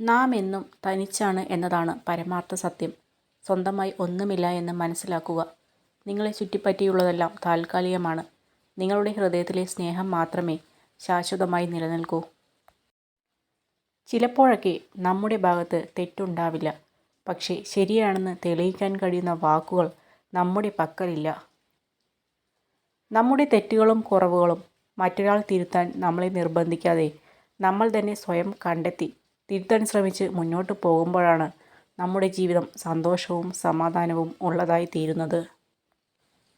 നാം എന്നും തനിച്ചാണ് എന്നതാണ് പരമാർത്ഥ സത്യം. സ്വന്തമായി ഒന്നുമില്ല എന്ന് മനസ്സിലാക്കുക. നിങ്ങളെ ചുറ്റിപ്പറ്റിയുള്ളതെല്ലാം താൽക്കാലികമാണ്. നിങ്ങളുടെ ഹൃദയത്തിലെ സ്നേഹം മാത്രമേ ശാശ്വതമായി നിലനിൽക്കൂ. ചിലപ്പോഴൊക്കെ നമ്മുടെ ഭാഗത്ത് തെറ്റുണ്ടാവില്ല. പക്ഷേ ശരിയാണെന്ന് തെളിയിക്കാൻ കഴിയുന്ന വാക്കുകൾ നമ്മുടെ പക്കലില്ല. നമ്മുടെ തെറ്റുകളും കുറവുകളും മറ്റൊരാൾ തിരുത്താൻ നമ്മളെ നിർബന്ധിക്കാതെ നമ്മൾ തന്നെ സ്വയം കണ്ടെത്തി തിരുത്താൻ ശ്രമിച്ച് മുന്നോട്ട് പോകുമ്പോഴാണ് നമ്മുടെ ജീവിതം സന്തോഷവും സമാധാനവും ഉള്ളതായി തീരുന്നത്.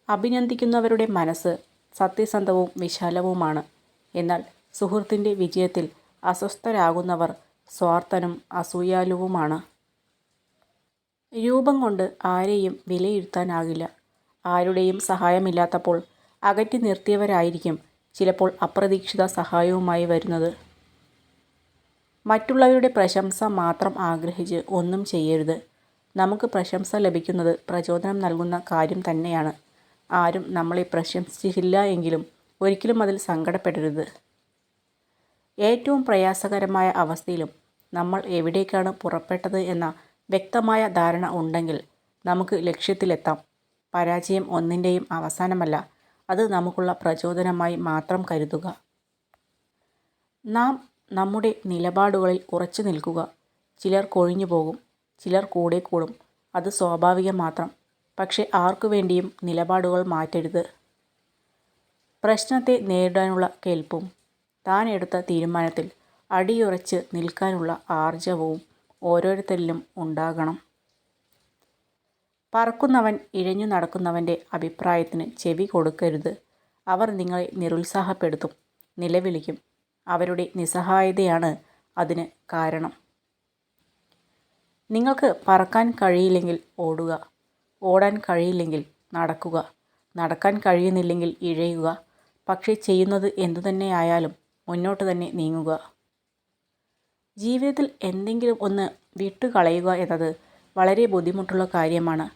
അഭിനന്ദിക്കുന്നവരുടെ മനസ്സ് സത്യസന്ധവും വിശാലവുമാണ്. എന്നാൽ സുഹൃത്തിന്റെ വിജയത്തിൽ അസ്വസ്ഥരാകുന്നവർ സ്വാർത്ഥനും അസൂയാലുവുമാണ്. രൂപം കൊണ്ട് ആരെയും വിലയിരുത്താനാകില്ല. ആരുടെയും സഹായമില്ലാത്തപ്പോൾ അകറ്റി നിർത്തിയവരായിരിക്കും ചിലപ്പോൾ അപ്രതീക്ഷിത സഹായവുമായി വരുന്നത്. മറ്റുള്ളവരുടെ പ്രശംസ മാത്രം ആഗ്രഹിച്ച് ഒന്നും ചെയ്യരുത്. നമുക്ക് പ്രശംസ ലഭിക്കുന്നത് പ്രചോദനം നൽകുന്ന കാര്യം തന്നെയാണ്. ആരും നമ്മളെ പ്രശംസിച്ചില്ല എങ്കിലും ഒരിക്കലും അതിൽ സങ്കടപ്പെടരുത്. ഏറ്റവും പ്രയാസകരമായ അവസ്ഥയിലും നമ്മൾ എവിടേക്കാണ് പുറപ്പെട്ടത് എന്ന വ്യക്തമായ ധാരണ ഉണ്ടെങ്കിൽ നമുക്ക് ലക്ഷ്യത്തിലെത്താം. പരാജയം ഒന്നിന്റെയും അവസാനമല്ല, അത് നമുക്കുള്ള പ്രചോദനമായി മാത്രം കരുതുക. നാം നമ്മുടെ നിലപാടുകളിൽ ഉറച്ചു നിൽക്കുക. ചിലർ കൊഴിഞ്ഞു പോകും ചിലർ കൂടെ കൂടും അത് സ്വാഭാവികം മാത്രം. പക്ഷേ ആർക്കുവേണ്ടിയും നിലപാടുകൾ മാറ്റരുത്. പ്രശ്നത്തെ നേരിടാനുള്ള കേൾപ്പും താൻ എടുത്ത തീരുമാനത്തിൽ അടിയുറച്ച് നിൽക്കാനുള്ള ആർജവവും ഓരോരുത്തരിലും ഉണ്ടാകണം. പറക്കുന്നവൻ ഇഴഞ്ഞു നടക്കുന്നവന്റെ അഭിപ്രായത്തിന് ചെവി കൊടുക്കരുത്. അവർ നിങ്ങളെ നിരുത്സാഹപ്പെടുത്തും. നിലവിളിക്കും. അവരുടെ നിസ്സഹായതയാണ് അതിന് കാരണം. നിങ്ങൾക്ക് പറക്കാൻ കഴിയില്ലെങ്കിൽ ഓടുക. ഓടാൻ കഴിയില്ലെങ്കിൽ നടക്കുക. നടക്കാൻ കഴിയുന്നില്ലെങ്കിൽ ഇഴയുക. പക്ഷേ ചെയ്യുന്നത് എന്തു തന്നെയായാലും മുന്നോട്ട് തന്നെ നീങ്ങുക. ജീവിതത്തിൽ എന്തെങ്കിലും ഒന്ന് വിട്ടുകളയുക എന്നത് വളരെ ബുദ്ധിമുട്ടുള്ള കാര്യമാണ്.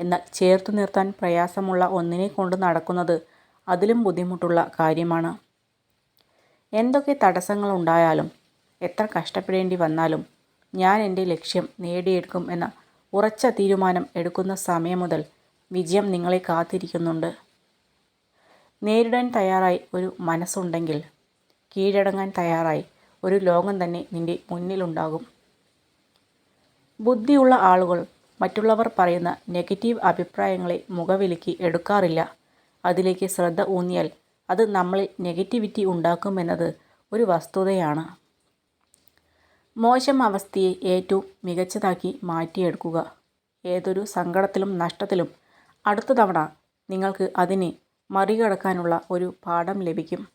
എന്നാൽ ചേർത്തു നിർത്താൻ പ്രയാസമുള്ള ഒന്നിനെ കൊണ്ട് നടക്കുന്നത് അതിലും ബുദ്ധിമുട്ടുള്ള കാര്യമാണ്. എന്തൊക്കെ തടസ്സങ്ങളുണ്ടായാലും എത്ര കഷ്ടപ്പെടേണ്ടി വന്നാലും ഞാൻ എന്റെ ലക്ഷ്യം നേടിയെടുക്കും എന്ന ഉറച്ച തീരുമാനം എടുക്കുന്ന സമയം മുതൽ വിജയം നിങ്ങളെ കാത്തിരിക്കുന്നുണ്ട്. നേരിടാൻ തയ്യാറായി ഒരു മനസ്സുണ്ടെങ്കിൽ കീഴടങ്ങാൻ തയ്യാറായി ഒരു ലോകം തന്നെ നിന്റെ മുന്നിലുണ്ടാകും. ബുദ്ധിയുള്ള ആളുകൾ മറ്റുള്ളവർ പറയുന്ന നെഗറ്റീവ് അഭിപ്രായങ്ങളെ മുഖവിലയ്ക്ക് എടുക്കാറില്ല. അതിലേക്ക് ശ്രദ്ധ ഊന്നിയാൽ അത് നമ്മളിൽ നെഗറ്റിവിറ്റി ഉണ്ടാക്കുമെന്നത് ഒരു വസ്തുതയാണ്. മോശം അവസ്ഥയെ ഏറ്റവും മികച്ചതാക്കി മാറ്റിയെടുക്കുക. ഏതൊരു സങ്കടത്തിലും നഷ്ടത്തിലും അടുത്ത തവണ നിങ്ങൾക്ക് അതിനെ മറികടക്കാനുള്ള ഒരു പാഠം ലഭിക്കും.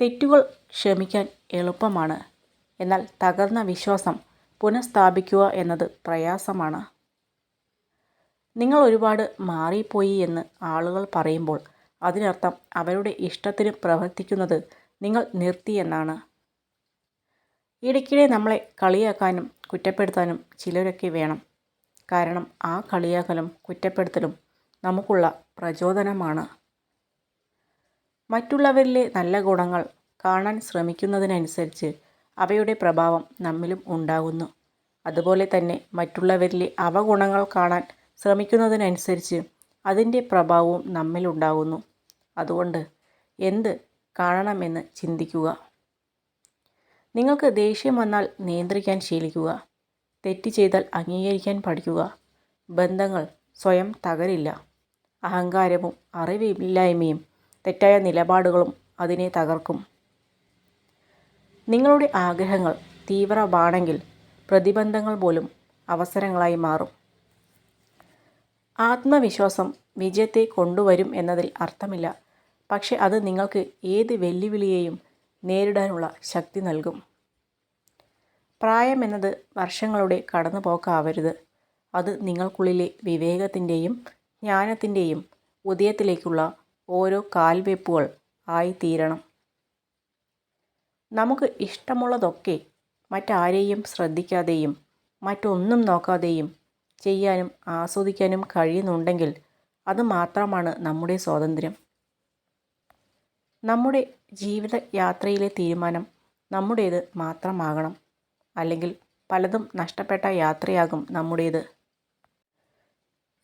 തെറ്റുകൾ ക്ഷമിക്കാൻ എളുപ്പമാണ്. എന്നാൽ തകർന്ന വിശ്വാസം പുനഃസ്ഥാപിക്കുക എന്നത് പ്രയാസമാണ്. നിങ്ങൾ ഒരുപാട് മാറിപ്പോയി എന്ന് ആളുകൾ പറയുമ്പോൾ അതിനർത്ഥം അവരുടെ ഇഷ്ടത്തിന് പ്രവർത്തിക്കുന്നത് നിങ്ങൾ നിർത്തി എന്നാണ്. ഇടയ്ക്കിടെ നമ്മളെ കളിയാക്കാനും കുറ്റപ്പെടുത്താനും ചിലരൊക്കെ വേണം. കാരണം ആ കളിയാക്കലും കുറ്റപ്പെടുത്തലും നമുക്കുള്ള പ്രചോദനമാണ്. മറ്റുള്ളവരിലെ നല്ല ഗുണങ്ങൾ കാണാൻ ശ്രമിക്കുന്നതിനനുസരിച്ച് അവയുടെ പ്രഭാവം നമ്മിലും ഉണ്ടാകുന്നു. അതുപോലെ തന്നെ മറ്റുള്ളവരിലെ അവഗുണങ്ങൾ കാണാൻ ശ്രമിക്കുന്നതിനനുസരിച്ച് അതിന്റെ പ്രഭാവവും നമ്മിലുണ്ടാകുന്നു. അതുകൊണ്ട് എന്ത് കാണണമെന്ന് ചിന്തിക്കുക. നിങ്ങൾക്ക് ദേഷ്യം വന്നാൽ നിയന്ത്രിക്കാൻ ശീലിക്കുക. തെറ്റ് ചെയ്താൽ അംഗീകരിക്കാൻ പഠിക്കുക. ബന്ധങ്ങൾ സ്വയം തകരില്ല. അഹങ്കാരവും അറിവില്ലായ്മയും തെറ്റായ നിലപാടുകളും അതിനെ തകർക്കും. നിങ്ങളുടെ ആഗ്രഹങ്ങൾ തീവ്രമാണെങ്കിൽ പ്രതിബന്ധങ്ങൾ പോലും അവസരങ്ങളായി മാറും. ആത്മവിശ്വാസം വിജയത്തെ കൊണ്ടുവരും എന്നതിൽ അർത്ഥമില്ല. പക്ഷെ അത് നിങ്ങൾക്ക് ഏത് വെല്ലുവിളിയെയും നേരിടാനുള്ള ശക്തി നൽകും. പ്രായമെന്നത് വർഷങ്ങളുടെ കടന്നുപോക്കാവരുത്. അത് നിങ്ങൾക്കുള്ളിലെ വിവേകത്തിന്റെയും ജ്ഞാനത്തിന്റെയും ഉദയത്തിലേക്കുള്ള ഓരോ കാൽവെപ്പുകൾ ആയിത്തീരണം. നമുക്ക് ഇഷ്ടമുള്ളതൊക്കെ മറ്റാരെയും ശ്രദ്ധിക്കാതെയും മറ്റൊന്നും നോക്കാതെയും ചെയ്യാനും ആസ്വദിക്കാനും കഴിയുന്നുണ്ടെങ്കിൽ അത് മാത്രമാണ് നമ്മുടെ സ്വാതന്ത്ര്യം. നമ്മുടെ ജീവിത യാത്രയിലെ തീരുമാനം നമ്മുടേത് മാത്രമാകണം. അല്ലെങ്കിൽ പലതും നഷ്ടപ്പെട്ട യാത്രയാകും നമ്മുടേത്.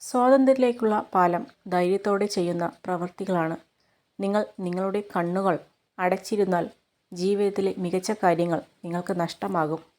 സ്വാതന്ത്ര്യത്തിലേക്കുള്ള പാലം ധൈര്യത്തോടെ ചെയ്യുന്ന പ്രവൃത്തികളാണ്. നിങ്ങൾ നിങ്ങളുടെ കണ്ണുകൾ അടച്ചിരുന്നാൽ ജീവിതത്തിലെ മികച്ച കാര്യങ്ങൾ നിങ്ങൾക്ക് നഷ്ടമാകും.